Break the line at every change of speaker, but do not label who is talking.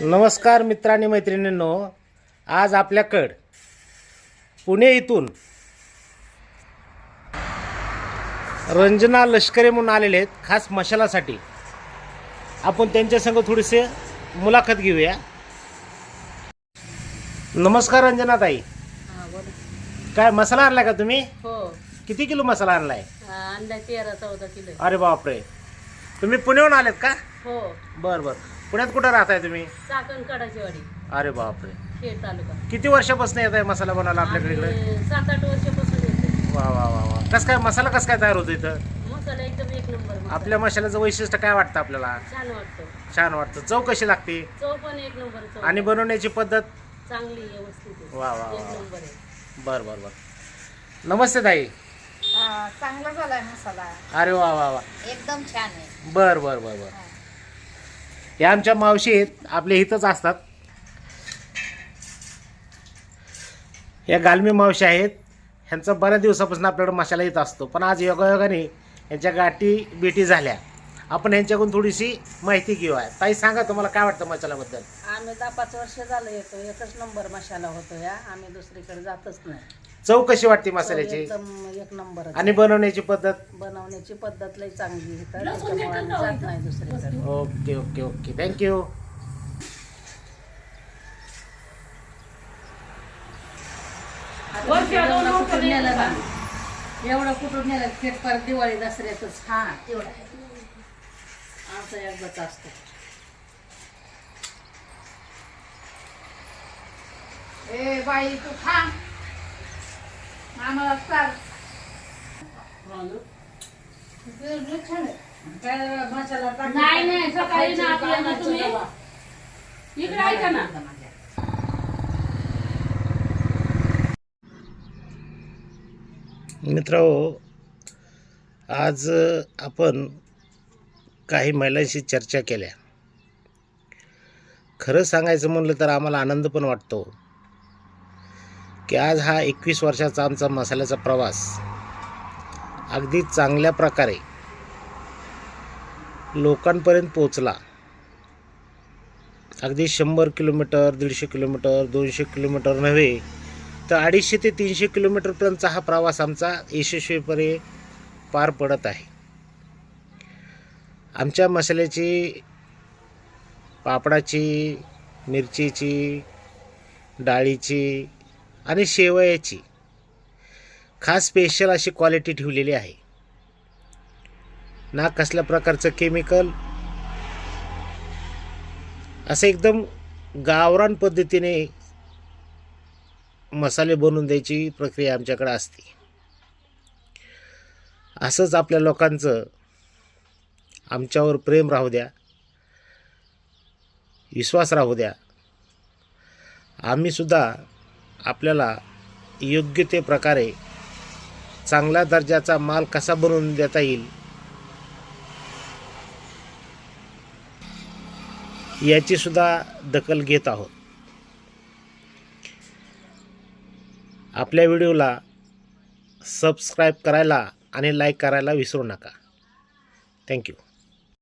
नमस्कार मित्रांनी मैत्रिणींनो. आज आपल्याकड पुणे इथून रंजना लष्करे म्हणून आलेले आहेत खास मशालासाठी. आपण त्यांच्या संग थोडीसे मुलाखत घेऊया. नमस्कार रंजना ताई. काय मसाला आणलाय का तुम्ही?
हो.
किती किलो मसाला आणलाय?
अंडा तेरा चौदा किलो.
अरे बापरे. तुम्ही पुण्याहून आलेत का?
हो.
बरं बरं. पुण्यात कुठं राहताय तुम्ही?
चाकण कडाची वाडी
अरे बापरे.
खेड तालुका.
किती वर्षापासून येत आहे मसाला बनवायला आपल्याकडे इकडे?
आम्ही सात आठ वर्षापासून येतो
वा वा वा वा. कसं काय मसाला कसं काय तयार होतो इथं?
मसाला एकदम एक नंबर मसाला.
आपल्या मसाल्याचं वैशिष्ट्य काय वाटतं आपल्याला?
छान वाटतो.
छान वाटतं. चव कशी लागते?
चव पण एक नंबर चव
आणि बनवण्याची पद्धत?
चांगली व्यवस्थित आहे.
वा वा वा
एक
वा.
नंबर आहे.
बर बर बर. नमस्ते ताई.
चांगला झालाय मसाला.
अरे वा वा वा.
एकदम छान आहे.
बर बर बर बर. या आमच्या मावशी आहेत आपल्या इथंच असतात. या गालमी मावशी आहेत. ह्यांचा बऱ्याच दिवसापासून आपल्याकडे मसाला येत असतो पण आज योगायोगाने यांच्या गाठी बेटी झाल्या. आपण यांच्याकडून थोडीशी माहिती घेऊया. ताई सांगा तुम्हाला काय वाटतं मसाल्याबद्दल?
आम्ही दहा पाच वर्ष झालं येतो एकच नंबर मसाला होतो या आम्ही दुसरीकडे जातच नाही.
चव कशी वाटते मसाल्याची?
एकदम एक नंबर
आणि बनवण्याची पद्धत?
बनवण्याची पद्धत लई चांगली आहे तर त्याच्यामुळे आम्ही जात नाही दुसरीकडे.
Okay okay okay. थँक्यू
एवढं कुठून नेलं ना एवढं कुठून नेलं? थेट परत दिवाळी दसऱ्यातच. हा तेवढा आमचा एकदाच असतो.
ए बाई तू खा आम्हाला
नाही नाही सकाळी ना आपल्याला तुम्ही. इकडे ऐका ना.
मित्र आज आपण काही महिलांशी चर्चा केल्या. खरं सांगायचं म्हणलं तर आम्हाला आनंद पण वाटतो. की आज हा एकवीस वर्षाचा आमचा मसाल्याचा प्रवास अगदी चांगल्या प्रकारे लोकांपर्यंत पोचला अगदी शंभर किलोमीटर दीडशे किलोमीटर दोनशे किलोमीटर नव्हे तर अडीचशे ते तीनशे किलोमीटरपर्यंतचा हा प्रवास आमचा यशस्वीपणे पार पडत आहे. आमच्या मसाल्याची पापडाची मिरचीची डाळीची आणि शेवयाची. खास स्पेशल अशी क्वालिटी ठेवलेली आहे. ना कसल्या प्रकारचं केमिकल असं एकदम गावरान पद्धतीने मसाले बनवून द्यायची प्रक्रिया आमच्याकडे असते. असंच आपल्या लोकांचं आमच्यावर प्रेम राहू द्या. विश्वास राहू द्या. आम्हीसुद्धा आपल्याला योग्य ते प्रकारे चांगल्या दर्जाचा माल कसा बनवून देता येईल? याची सुद्धा दखल घेत आहोत. आपल्या व्हिडिओला सबस्क्राईब करायला आणि लाईक करायला विसरू नका. थँक्यू.